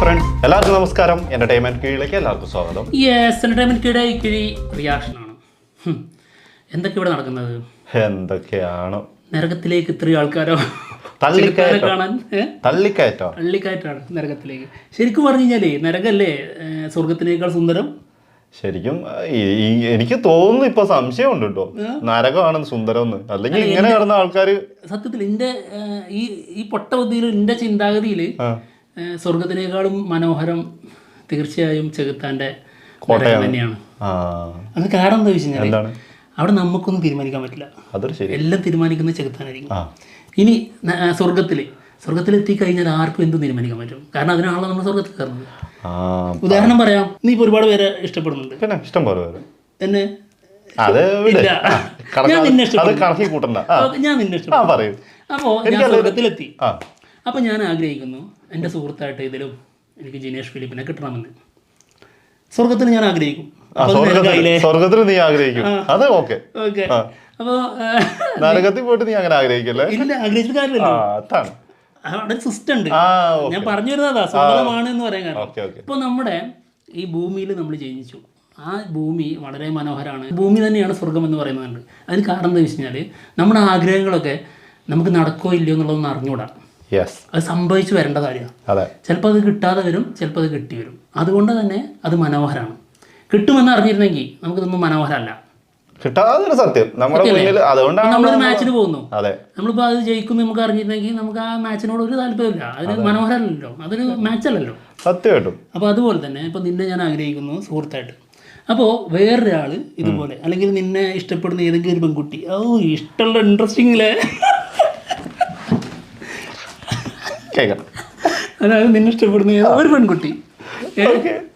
Friends എല്ലാവർക്കും നമസ്കാരം. Entertainment കീഴിലേക്ക് എല്ലാവർക്കും സ്വാഗതം. യെസ് എന്റർടൈൻമെന്റ് കിഴി റിയാക്ഷൻ ആണ്. എന്തൊക്കെ ഇവിടെ നടക്കുന്നത്? എന്തൊക്കെയാണ്? നരകത്തിലേക്ക് ഇത്രയും ആൾക്കാരോ? തള്ളിക്കയറ്റം. കാണാൻ തള്ളിക്കയറ്റാണ് നരകത്തിലേക്ക്. ശരിക്കും പറഞ്ഞു കഴിഞ്ഞാലേ നരകല്ലേ സ്വർഗത്തിനേക്കാൾ സുന്ദരം? ശരിക്കും എനിക്ക് തോന്നുന്നു ഇപ്പൊ സംശയമുണ്ട് കേട്ടോ. നരകമാണ് സുന്ദരം എന്ന് അല്ലെങ്കിൽ ഇങ്ങനെ കിടന്ന ആൾക്കാര് സത്യത്തിൽ എന്റെ ഈ ഈ പൊട്ട ബുദ്ധിയിൽ എന്റെ ചിന്താഗതിയിൽ സ്വർഗത്തിനേക്കാളും മനോഹരം തീർച്ചയായും ചെകുത്താന്റെ തന്നെയാണ്. അത് കാരണം എന്താ വെച്ച് കഴിഞ്ഞാൽ അവിടെ നമുക്കൊന്നും തീരുമാനിക്കാൻ പറ്റില്ല. എല്ലാം തീരുമാനിക്കുന്ന ചെകുത്താനായിരിക്കും. ഇനി സ്വർഗത്തിൽ സ്വർഗത്തിൽ എത്തിക്കഴിഞ്ഞാൽ ആർക്കും എന്തും തീരുമാനിക്കാൻ പറ്റും. കാരണം അതിനാണല്ലോ നമ്മൾ സ്വർഗത്തിൽ കയറുന്നത്. ഉദാഹരണം പറയാം നീ ഇപ്പോൾ ഒരുപാട് പേരെ ഇഷ്ടപ്പെടുന്നുണ്ട്. ഇഷ്ടം പോലെ എന്നെ? ഞാൻ നിന്നെ ഇഷ്ടപ്പെടുന്നു. ഞാൻ നിന്നെ ഇഷ്ടപ്പെടുന്നു. അപ്പോൾ ഞാൻ സ്വർഗത്തിലെത്തി അപ്പോൾ ഞാൻ ആഗ്രഹിക്കുന്നു എന്റെ സുഹൃത്തായിട്ട് ഇതിലും എനിക്ക് ജിനേഷ് ഫിലിപ്പിനെ കിട്ടണമെന്ന്. സ്വർഗത്തിൽ ഞാൻ ആഗ്രഹിക്കും. സ്വർഗത്തിൽ നീ ആഗ്രഹിക്കും. അത് ഓക്കെ. ഓക്കെ. നരകത്തിൽ പോയിട്ട് നീ അങ്ങനെ ആഗ്രഹിക്കല്ലേ? ഇല്ല ആഗ്രഹിച്ചിട്ട് അതാണ്. അവിടെ സിസ്റ്റം ഉണ്ട്. ഞാൻ പറഞ്ഞു വരുന്നതാ സ്വർഗമാണ് എന്ന് പറയാൻ കാരണം. ഇപ്പോൾ നമ്മുടെ ഈ ഭൂമിയിൽ നമ്മൾ ജനിച്ചു. ആ ഭൂമി വളരെ മനോഹരമാണ്. ഭൂമി തന്നെയാണ് സ്വർഗം എന്ന് പറയുന്നുണ്ട് അതിന് കാരണം എന്താ വെച്ച് കഴിഞ്ഞാൽ നമ്മുടെ ആഗ്രഹങ്ങളൊക്കെ നമുക്ക് നടക്കോ ഇല്ലയോ എന്നുള്ളതൊന്നും അറിഞ്ഞുകൂടാ അത് സംഭവിച്ചു വരേണ്ട കാര്യമാണ്. ചിലപ്പോൾ അത് കിട്ടാതെ വരും ചിലപ്പോൾ അത് കിട്ടി വരും. അതുകൊണ്ട് തന്നെ അത് മനോഹരമാണ് കിട്ടുമെന്ന് അറിഞ്ഞിരുന്നെങ്കിൽ നമുക്കിതൊന്നും മനോഹരമല്ല. കിട്ടാതൊരു സത്യം. നമ്മുടെ മുന്നിൽ അതുകൊണ്ടാണ് നമ്മളൊരു മാച്ചിന് പോകുന്നു. അതെ. നമ്മളിപ്പോൾ അത് ജയിക്കും നമുക്ക് അറിഞ്ഞിരുന്നെങ്കിൽ നമുക്ക് ആ മാച്ചിനോട് ഒരു താല്പര്യമില്ല അതിന് മനോഹരമല്ലല്ലോ. അതൊരു മാച്ചല്ലല്ലോ. സത്യമായിട്ടും അപ്പോൾ അതുപോലെ തന്നെ ഇപ്പോൾ നിന്നെ ഞാൻ ആഗ്രഹിക്കുന്നു സുഹൃത്തായിട്ട്. അപ്പോൾ വേറൊരാൾ ഇതുപോലെ അല്ലെങ്കിൽ നിന്നെ ഇഷ്ടപ്പെടുന്ന ഏതെങ്കിലും ഒരു പെൺകുട്ടി ഓ ഇഷ്ടമുള്ള ഇൻട്രസ്റ്റിംഗിലെ കേൾക്കാം അതായത് നിന്നെ ഇഷ്ടപ്പെടുന്ന ഏതോ ഒരു പെൺകുട്ടി?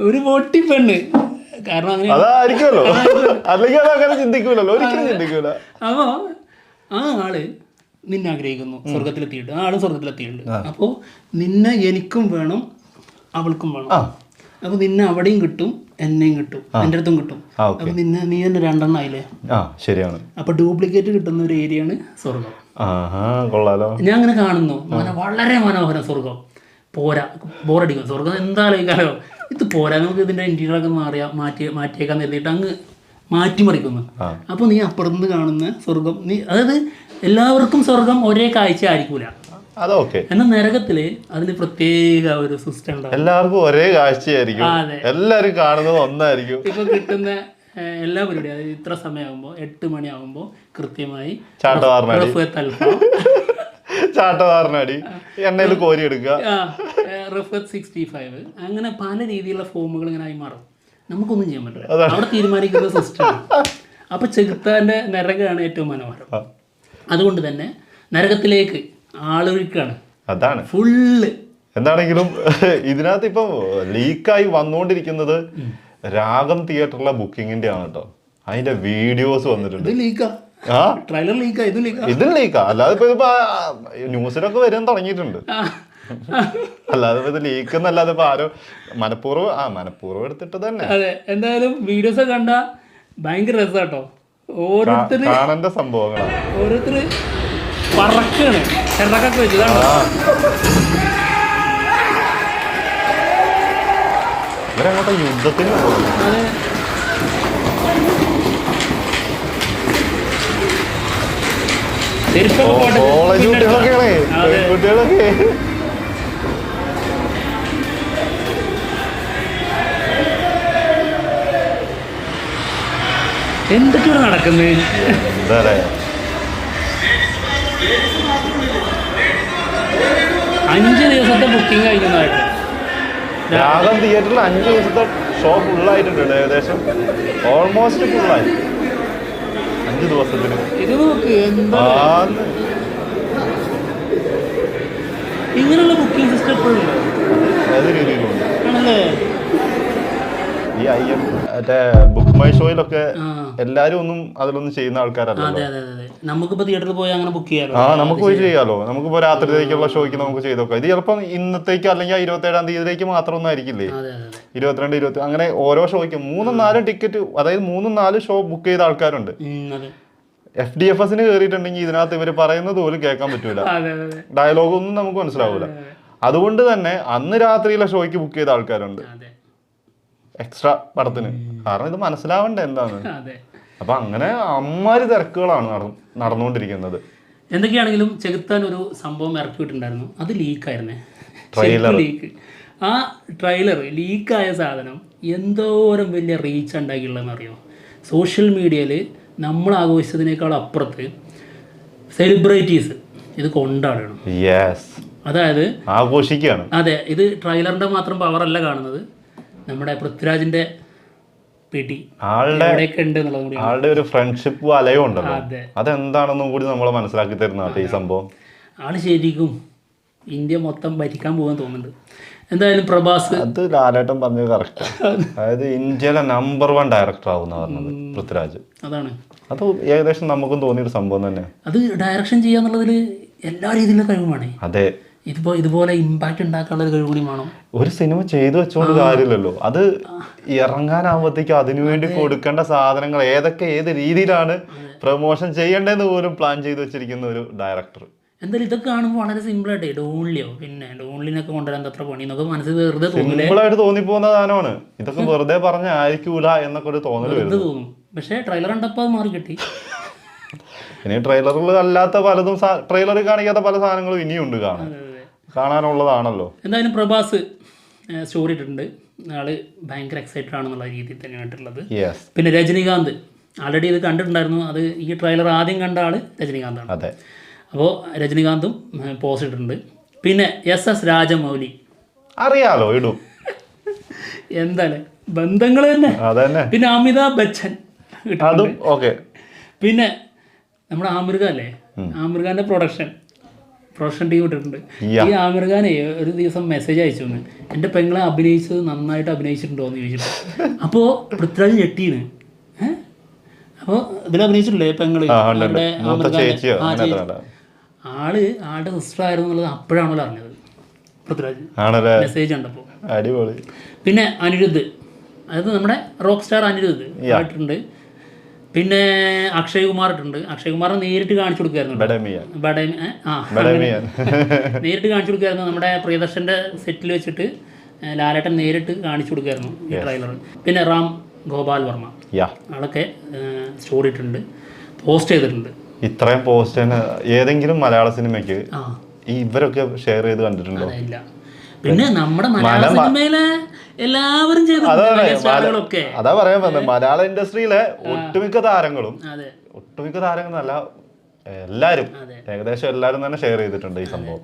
ഒരു പൊട്ടി പെണ്ണ്. കാരണം അതായിരിക്കുമല്ലോ. അല്ലെങ്കിൽ അത് അങ്ങനെ ചിന്തിക്കൂലല്ലോ. ഒരിക്കലും ചിന്തിക്കൂല. അപ്പോ ആ ആൾ നിന്നെ ആഗ്രഹിക്കുന്നു. സ്വർഗത്തിലെത്തിയിട്ട് ആ ആൾ സ്വർഗത്തിലെത്തിയിട്ടുണ്ട് അപ്പോൾ നിന്നെ എനിക്കും വേണം അവൾക്കും വേണം. അപ്പൊ അപ്പോൾ നിന്നെ അവിടെയും കിട്ടും. എന്നെയും കിട്ടും എന്റെ അടുത്തും കിട്ടും. നിന്നെ നീ തന്നെ രണ്ടെണ്ണം ആയില്ലേ? ആ ശരിയാണ്. അപ്പൊ ഡ്യൂപ്ലിക്കേറ്റ് കിട്ടുന്ന ഒരു ഏരിയയാണ് സ്വർഗം കൊള്ളാലോ. ഞാൻ അങ്ങനെ കാണുന്നു. വളരെ മനോഹരം സ്വർഗം പോരാ ബോറടിക്കും. സ്വർഗം എന്താ ആലോചിക്കാലോ ഇത് പോരാ നമുക്ക് ഇതിന്റെ ഇന്റീരിയറൊക്കെ മാറിയാ മാറ്റി മാറ്റിയേക്കാൻ കരുതിയിട്ട് അങ്ങ് മാറ്റിമറിക്കുന്നു. അപ്പൊ അപ്പോൾ നീ അപ്പുറത്ത് കാണുന്ന സ്വർഗം നീ അതായത് എല്ലാവർക്കും സ്വർഗം ഒരേ കാഴ്ച ആയിരിക്കൂല അതൊക്കെ എന്നാൽ നരകത്തിൽ അതിന് പ്രത്യേക ഒരു സിസ്റ്റം ഉണ്ടാവും. എല്ലാവർക്കും ഒരേ കാഴ്ചയായിരിക്കും. എല്ലാവരും എല്ലാരും കാണുന്നത് ഒന്നായിരിക്കും. ഇപ്പൊ കിട്ടുന്ന എല്ലാ പരിപാടിയും അതായത് ഇത്ര സമയമാകുമ്പോൾ എട്ട് മണിയാകുമ്പോൾ കൃത്യമായി ചാട്ടവാറിനടി. എണ്ണയിൽ കോരി എടുക്കുക. റഫത്ത് സിക്സ്റ്റി ഫൈവ് അങ്ങനെ പല രീതിയിലുള്ള ഫോമുകൾ ഇങ്ങനെ ആയി മാറും. നമുക്കൊന്നും ചെയ്യാൻ പറ്റില്ല. അവിടെ തീരുമാനിക്കുന്ന സിസ്റ്റം. അപ്പൊ ചെകുത്താന്റെ നരകമാണ് ഏറ്റവും മനോഹരം. അതുകൊണ്ട് തന്നെ നരകത്തിലേക്ക് ആളൊഴുക്കാണ് അതാണ്. ഫുള്ള്. എന്താണെങ്കിലും ഇതിനകത്ത് ഇപ്പം ലീക്കായി വന്നുകൊണ്ടിരിക്കുന്നത് രാഗം തിയേറ്ററിലെ ബുക്കിങ്ങിന്റെ ആണ് കേട്ടോ. അതിന്റെ വീഡിയോസ് വന്നിട്ടുണ്ട്. ഇത് ലീക്കാ. ട്രെയിലർ ലീക്കാ ഇത് ലീക്കാ. ഇതിൽ ലീക്കാ. അല്ലാതെ ഇപ്പൊ ഇതിപ്പോ ന്യൂസിലൊക്കെ വരാൻ തുടങ്ങിയിട്ടുണ്ട്. അല്ലാതെ ഇത് ലീക്ക് എന്നല്ലാതെ ഇപ്പൊ ആരോ മനഃപൂർവം ആ മനഃപൂർവം എടുത്തിട്ട് തന്നെ. അതെ എന്തായാലും വീഡിയോസ് കണ്ട ഭയങ്കര രസാട്ടോ ഓരോരുത്തര് കാണേണ്ട സംഭവങ്ങളാണ്. ഓരോരുത്തര് പറക്കാണ്. ചിറകൊക്കെ വെച്ചതാണ് ആ. ഇവരങ്ങോട്ട് യുദ്ധത്തിന് കോളേജ് കുട്ടികളൊക്കെയാണേ. കുട്ടികളൊക്കെ എന്തൊക്കെയാണ് നടക്കുന്നത് എന്താ പറയാ? അഞ്ച് ദിവസത്തെ ബുക്കിംഗ് കഴിഞ്ഞതായിട്ട് രാഗം തിയേറ്ററിൽ അഞ്ച് ദിവസത്തെ ഷോ ഫുൾ ആയിട്ടുണ്ട് ഏകദേശം. ഓൾമോസ്റ്റ് ഫുൾ ആയി. അഞ്ച് ദിവസത്തിന്. ഇത് നോക്ക് എന്താ? ഇങ്ങനെയുള്ള ബുക്കിംഗ് സിസ്റ്റം എപ്പോഴും ഉണ്ടോ? ആണല്ലേ? ഈ ഐ എം മറ്റേ ബുക്ക് മൈ ഷോയിലൊക്കെ എല്ലാരും ഒന്നും അതിലൊന്നും ചെയ്യുന്ന ആൾക്കാരല്ല നമുക്കിപ്പോൾ തിയേറ്ററിൽ പോയി അങ്ങനെ ബുക്ക് ചെയ്യാലോ? ആ നമുക്ക് പോയി ചെയ്യാലോ. നമുക്കിപ്പോ രാത്രിയിലേക്കുള്ള ഷോയ്ക്ക് നമുക്ക് ചെയ്തോക്കാം ഇത് ചിലപ്പം ഇന്നത്തേക്ക് അല്ലെങ്കിൽ ഇരുപത്തി ഏഴാം തീയതിയിലേക്ക് മാത്രമൊന്നും ആയിരിക്കില്ലേ? അതെ അതെ അതെ. ഇരുപത്തിരണ്ട് ഇരുപത്തി അങ്ങനെ ഓരോ ഷോയ്ക്കും മൂന്നും നാലും ടിക്കറ്റ് അതായത് മൂന്നും നാലും ഷോ ബുക്ക് ചെയ്ത ആൾക്കാരുണ്ട്. എഫ് ഡി എഫ് എസിന് കയറിയിട്ടുണ്ടെങ്കിൽ ഇതിനകത്ത് ഇവർ പറയുന്നത് പോലും കേൾക്കാൻ പറ്റൂല. ഡയലോഗ് ഒന്നും നമുക്ക് മനസ്സിലാവൂല. അതുകൊണ്ട് തന്നെ അന്ന് രാത്രിയിലെ ഷോയ്ക്ക് ബുക്ക് ചെയ്ത ആൾക്കാരുണ്ട്. എക്സ്ട്രാ പടത്തിന്. കാരണം ഇത് മനസ്സിലാവണ്ടേ എന്താണ് അപ്പൊ അങ്ങനെ അമ്മാരി തിരക്കുകളാണ് നട- നടന്നുകൊണ്ടിരിക്കുന്നത്. എന്തൊക്കെയാണെങ്കിലും ചെകുത്താൻ ഒരു സംഭവം ഇറക്കിയിട്ടുണ്ടായിരുന്നു അത് ലീക്കായിരുന്നേ ട്രെയിലർ ലീക്ക് ആ ട്രെയിലർ ലീക്കായ സാധനം എന്തോരം വലിയ റീച്ച് ഉണ്ടാക്കിയുള്ളതെന്ന് അറിയോ സോഷ്യൽ മീഡിയയിൽ നമ്മൾ ആഘോഷിച്ചതിനേക്കാൾ അപ്പുറത്ത് സെലിബ്രിറ്റീസ് ഇത് കൊണ്ടാടണം അതായത് ആഘോഷിക്കുകയാണ്. അതെ ഇത് ട്രെയിലറിന്റെ മാത്രം പവറല്ല കാണുന്നത്. നമ്മുടെ പൃഥ്വിരാജിന്റെ പിടി ആളുടെ ആളുടെ ഒരു ഫ്രണ്ട്ഷിപ്പ് വലയം ഉണ്ടല്ലോ. അതെ. അതെന്താണെന്നും കൂടി നമ്മൾ മനസ്സിലാക്കി തരുന്ന ഈ സംഭവം. ആൾ ശരിക്കും ഇന്ത്യ മൊത്തം ഭരിക്കാൻ പോകാൻ തോന്നുന്നുണ്ട്. എന്തായാലും പ്രഭാസ് അത് ലാലേട്ടൻ പറഞ്ഞത് കറക്റ്റ് അതായത് ഇന്ത്യയിലെ നമ്പർ വൺ ഡയറക്ടർ ആവുന്ന പറഞ്ഞത് പൃഥ്വിരാജ്. അതാണ്. അത് ഏകദേശം നമുക്കും തോന്നിയൊരു സംഭവം തന്നെ. അത് ഡയറക്ഷൻ ചെയ്യാന്നുള്ളതിൽ എല്ലാ രീതിയിലും കഴിവുമാണ്. അതെ. ഇതിപ്പോൾ ഇതുപോലെ ഇമ്പാക്റ്റ് ഉണ്ടാക്കാനുള്ള ഒരു കഴിവ് കൂടി വേണം. ഒരു സിനിമ ചെയ്തു വെച്ചോണ്ട് കാര്യമില്ലല്ലോ. അത് ഇറങ്ങാനാവുമ്പോഴത്തേക്കും അതിനുവേണ്ടി കൊടുക്കേണ്ട സാധനങ്ങൾ ഏതൊക്കെ ഏത് രീതിയിലാണ് പ്രൊമോഷൻ ചെയ്യേണ്ടതെന്ന് പോലും പ്ലാൻ ചെയ്തു വെച്ചിരിക്കുന്ന ഒരു ഡയറക്ടർ എന്തായാലും ഇതൊക്കെ കാണുമ്പോൾ വളരെ സിമ്പിൾ ആയിട്ട് ഡോൺലിയോ പിന്നെ ഡോൺലിനൊക്കെ കൊണ്ടുവരാൻ എത്ര പണി. എന്നൊക്കെ മനസ്സിൽ വെറുതെ തോന്നിയിട്ട് സിമ്പിളായിട്ട് തോന്നിപ്പോകുന്ന സാധനമാണ്. ഇതൊക്കെ വെറുതെ പറഞ്ഞ ആയിരിക്കൂല എന്നൊക്കെ ഒരു തോന്നൽ വെറുതെ തോന്നും. പക്ഷേ ട്രെയിലർ കണ്ടപ്പോൾ അത് മാറി കിട്ടി. ഇനി ട്രെയിലറിൽ അല്ലാത്ത പലതും ട്രെയിലറിൽ കാണിക്കാത്ത പല സാധനങ്ങളും ഇനിയുണ്ട് കാണാൻ. കാണാനുള്ളതാണല്ലോ. എന്തായാലും പ്രഭാസ് സ്റ്റോറി ഇട്ടിട്ടുണ്ട്. ആൾ ഭയങ്കര എക്സൈറ്റഡ് ആണെന്നുള്ള രീതിയിൽ തന്നെയാണ് ഇട്ടുള്ളത് പിന്നെ രജനികാന്ത് ആൾറെഡി ഇത് കണ്ടിട്ടുണ്ടായിരുന്നു. അത് ഈ ട്രെയിലർ ആദ്യം കണ്ട ആൾ രജനികാന്താണ്. അതെ. അപ്പോൾ രജനികാന്തും പോസ്റ്റ് ഇട്ടിട്ടുണ്ട്. പിന്നെ എസ് എസ് രാജമൗലി. അറിയാലോ ഇടും. എന്താണ്? ബന്ധങ്ങൾ തന്നെ. പിന്നെ അമിതാഭ് ബച്ചൻ. അതും ഓക്കെ പിന്നെ നമ്മുടെ ആമിർഖ അല്ലേ? ആമിർഖാന്റെ പ്രൊഡക്ഷൻ പ്രൊഡക്ഷൻ ടീം ഇട്ടിട്ടുണ്ട്. ഈ ആമിർ ഖാനെ ഒരു ദിവസം മെസ്സേജ് അയച്ചു തന്നെ എന്റെ പെങ്ങളെ അഭിനയിച്ചത് നന്നായിട്ട് അഭിനയിച്ചിട്ടുണ്ടോ? എന്ന് ചോദിച്ചിട്ട്. അപ്പോ പൃഥ്വിരാജ് ഞെട്ടീന് ഏഹ് അപ്പോൾ ഇതിൽ അഭിനയിച്ചിട്ടില്ലേ പെങ്ങൾ. അവരുടെ? ആൾ. ആളുടെ സിസ്റ്റർ ആയിരുന്നു എന്നുള്ളത് അപ്പോഴാണല്ലോ അറിഞ്ഞത്. പൃഥ്വിരാജ്. മെസ്സേജ് കണ്ടപ്പോൾ അടിപൊളി. പിന്നെ അനിരുദ്ധ്. അതായത് നമ്മുടെ റോക്ക് സ്റ്റാർ അനിരുദ്ധ് ആയിട്ടുണ്ട് പിന്നെ അക്ഷയ് കുമാർ ഇട്ടുണ്ട്. അക്ഷയ് കുമാറിനെ നേരിട്ട് കാണിച്ചു കൊടുക്കുകയായിരുന്നു ആ നേരിട്ട് കാണിച്ചു കൊടുക്കുകയായിരുന്നു നമ്മുടെ പ്രിയദർശന്റെ സെറ്റിൽ വെച്ചിട്ട് ലാലേട്ടൻ നേരിട്ട് കാണിച്ചു കൊടുക്കുകയായിരുന്നു ഈ ട്രെയിലർ പിന്നെ റാം ഗോപാൽ വർമ്മ. അതൊക്കെ ആളൊക്കെ സ്റ്റോറി ഇട്ടിട്ടുണ്ട്. പോസ്റ്റ് ചെയ്തിട്ടുണ്ട്. ഇത്രയും പോസ്റ്റ് ഏതെങ്കിലും മലയാള സിനിമയ്ക്ക് ഇവരൊക്കെ ഷെയർ ചെയ്ത് കണ്ടിട്ടുണ്ടോ? ഇല്ല. പിന്നെ നമ്മുടെ മലയാള സിനിമയിലെ എല്ലാവരും ചെയ്തിട്ടുണ്ട് അതാ പറയാൻ പറഞ്ഞത് മലയാള ഇൻഡസ്ട്രിയിലെ ഒട്ടുമിക്ക താരങ്ങളും ഒട്ടുമിക്ക താരങ്ങളല്ല എല്ലാരും. ഏകദേശം എല്ലാരും തന്നെ ഷെയർ ചെയ്തിട്ടുണ്ട് ഈ സംഭവം.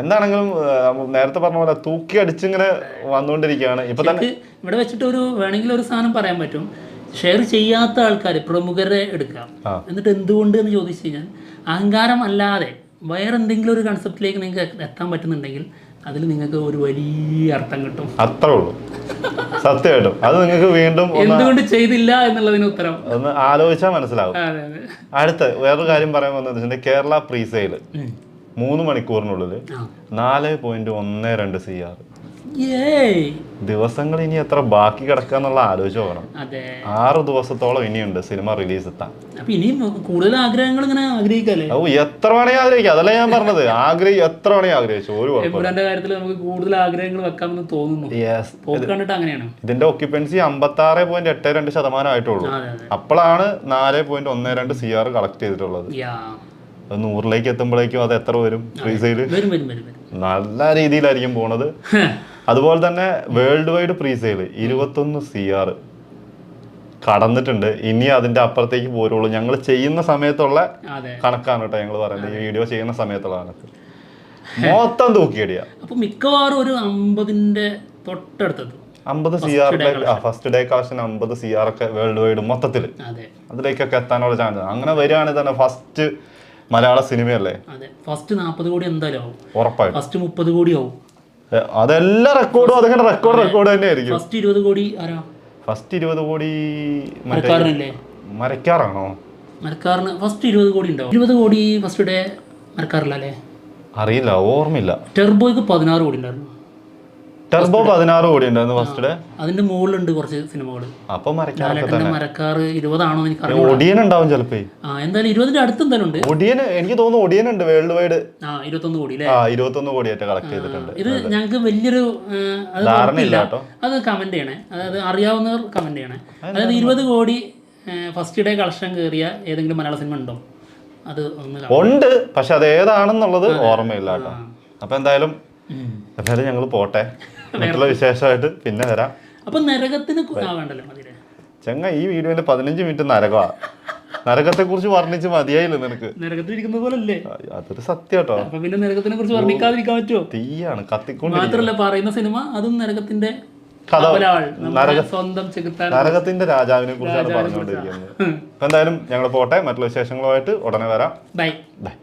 എന്താണെങ്കിലും നേരത്തെ പറഞ്ഞ പോലെ തൂക്കി അടിച്ചിങ്ങനെ വന്നുകൊണ്ടിരിക്കുകയാണ്. ഇപ്പൊ തന്നെ ഇവിടെ വെച്ചിട്ട് ഒരു വേണമെങ്കിൽ ഒരു സാധനം പറയാൻ പറ്റും. ഷെയർ ചെയ്യാത്ത ആൾക്കാർ പ്രമുഖരെ എടുക്കാം. എന്നിട്ട് എന്തുകൊണ്ട് എന്ന് ചോദിച്ചു കഴിഞ്ഞാൽ അഹങ്കാരം അല്ലാതെ വേറെന്തെങ്കിലും ഒരു കൺസെപ്റ്റിലേക്ക് നിങ്ങൾക്ക് എത്താൻ പറ്റുന്നുണ്ടെങ്കിൽ അതിൽ നിങ്ങൾക്ക് ഒരു വലിയ അർത്ഥം കിട്ടും. അത്രേ ഉള്ളൂ. സത്യമായിട്ടും. അത് നിങ്ങൾക്ക് വീണ്ടും എന്തുകൊണ്ട് ചെയ്തില്ല എന്നുള്ളതിന് ഉത്തരം. ഒന്ന് ആലോചിച്ചാൽ മനസ്സിലാവും. അടുത്ത വേറൊരു കാര്യം പറയാൻ വന്നത് കേരള പ്രീസെയിൽ. മൂന്ന് മണിക്കൂറിനുള്ളിൽ നാല് പോയിന്റ് ഒന്ന് രണ്ട് സി ആർ ദിവസങ്ങൾ ഇനി എത്ര ബാക്കി കിടക്കാന്നുള്ള ആലോചിച്ച് പോകണം ആറ് ദിവസത്തോളം ഇനിയുണ്ട് സിനിമ റിലീസ് എത്താൻ. ഇനിയും കൂടുതൽ ആഗ്രഹങ്ങൾ ഇങ്ങനെ ആഗ്രഹിക്കല്ലേ? ഓ എത്ര വേണേ ആഗ്രഹിക്കാം. അതല്ല ഞാൻ പറഞ്ഞത്. ആഗ്രഹി എത്ര വേണേ ആഗ്രഹിച്ചു. ഒരു കാര്യത്തിൽ നമുക്ക് കൂടുതൽ ആഗ്രഹങ്ങൾ വെക്കാമെന്ന് തോന്നുന്നു. കണ്ടിട്ട് അങ്ങനെയാണ്? ഇതിന്റെ ഒക്യുപ്പൻസി അമ്പത്തി ആറ് പോയിന്റ് എട്ട് രണ്ട് ശതമാനം ആയിട്ടുള്ളൂ. അപ്പോഴാണ് നാല് പോയിന്റ് ഒന്ന് രണ്ട് സി ആർ കളക്ട് ചെയ്തിട്ടുള്ളത്. നൂറിലേക്ക് എത്തുമ്പോഴേക്കും അത് എത്ര വരും? നല്ല രീതിയിലായിരിക്കും പോണത്. അതുപോലെ തന്നെ വേൾഡ് വൈഡ് പ്രീസെയിൽ ഇരുപത്തൊന്ന് സി ആർ കടന്നിട്ടുണ്ട്. ഇനി അതിന്റെ അപ്പുറത്തേക്ക് പോരുള്ളൂ. ഞങ്ങൾ ചെയ്യുന്ന സമയത്തുള്ള കണക്കാണ് കേട്ടോ ഞങ്ങൾ പറയുന്നത്. ഈ വീഡിയോ ചെയ്യുന്ന സമയത്തുള്ള കണക്ക്. മൊത്തം തൂക്കിയടിയാ. അപ്പൊ മിക്കവാറും ഒരു അമ്പതിന്റെ തൊട്ടടുത്തത്. അമ്പത് സി ആറിന്റെ ഫസ്റ്റ് ഡേ കളക്ഷൻ അമ്പത് സി ആർ ഒക്കെ വേൾഡ് വൈഡ് മൊത്തത്തിൽ അതെ. അതിലേക്കൊക്കെ എത്താനുള്ള ചാൻസ് അങ്ങനെ വരികയാണെങ്കിൽ തന്നെ ഫസ്റ്റ് മലയാള സിനിമയല്ലേ ഫസ്റ്റ് നാൽപ്പത് കോടി എന്തായാലും ആവും. ഉറപ്പായിട്ടും. ഫസ്റ്റ് മുപ്പത് കോടി ആവും. അതെല്ലാ റെക്കോർഡും അതങ്ങനെ റെക്കോർഡ് റെക്കോർഡ് തന്നെ ആയിരിക്കും ഫസ്റ്റ് ഇരുപത് കോടി ആരാ? ഫസ്റ്റ് ഇരുപത് കോടി മരക്കാറാണോ മരക്കാറിന് ഫസ്റ്റ് ഇരുപത് കോടി ഉണ്ടാവും ഇരുപത് കോടി ഫസ്റ്റ് ഡേ മരക്കാറില്ല അല്ലേ അറിയില്ല ഓർമ്മയില്ല. ടെർബോയ്ക്ക് പതിനാറ് കോടി ഉണ്ടായിരുന്നു. ടെർബോ പതിനാറ് കോടി ഉണ്ടായിരുന്നു ഫസ്റ്റ് ഡേ അതിന്റെ മുകളിലുണ്ട് കുറച്ച് സിനിമകൾ അപ്പൊ മരക്കാർ ഇരുപതാണോ എനിക്ക് ഒടിയൻ ഉണ്ടാവും ചിലപ്പോ. ആ എന്തായാലും ഇരുപതിന്റെ അടുത്ത് എന്തായാലും ഉണ്ട്. ഒടിയൻ എനിക്ക് തോന്നുന്നു ഒടിയൻ ഉണ്ട് വേൾഡ് വൈഡ്. ആ ഇരുപത്തൊന്ന് കോടി ആ ഇരുപത്തൊന്ന് കോടിയായിട്ട് കളക്ട് ചെയ്തിട്ടുണ്ട്. ഇത് ഞങ്ങൾക്ക് വലിയൊരു ധാരണയില്ല അത് കമന്റ് ചെയ്യണേ. അതായത് അറിയാവുന്നവർ കമന്റ് ചെയ്യണേ. അതായത് ഇരുപത് കോടി ഫസ്റ്റ് ഡേ കളക്ഷൻ കയറിയ ഏതെങ്കിലും മലയാള സിനിമ ഉണ്ടോ? അത് ഉണ്ട്. പക്ഷെ അത് ഏതാണെന്നുള്ളത് ഓർമ്മയില്ല കേട്ടോ. അപ്പൊ എന്തായാലും എന്തായാലും ഞങ്ങൾ പോട്ടെ. മറ്റുള്ള വിശേഷമായിട്ട് പിന്നെ വരാം. അപ്പൊ നരകത്തിന് കു- ആ മതിരെ ചെങ്ങ ഈ വീഡിയോന്റെ പതിനഞ്ച് മിനിറ്റ് നരകമാ നരകത്തെ കുറിച്ച് വർണിച്ച് മതിയായില്ല നിനക്ക്? നരകത്തിൽ ഇരിക്കുന്ന പോലെ അതൊരു സത്യം കേട്ടോ അപ്പൊ പിന്നെ നരകത്തിനെ കുറിച്ച് വർണിക്കാതിരിക്കാൻ പറ്റുമോ തീയാണ് കത്തിക്കൊണ്ട് മാത്രല്ല പറയുന്ന സിനിമ അതും നരകത്തിന്റെ സ്വന്തം നരകത്തിന്റെ രാജാവിനെ കുറിച്ചാണ്. പറഞ്ഞുകൊണ്ടിരിക്കുന്നത് എന്തായാലും ഞങ്ങൾ പോട്ടെ മറ്റുള്ള വിശേഷങ്ങളുമായിട്ട് ഉടനെ വരാം. ബൈ. ബൈ.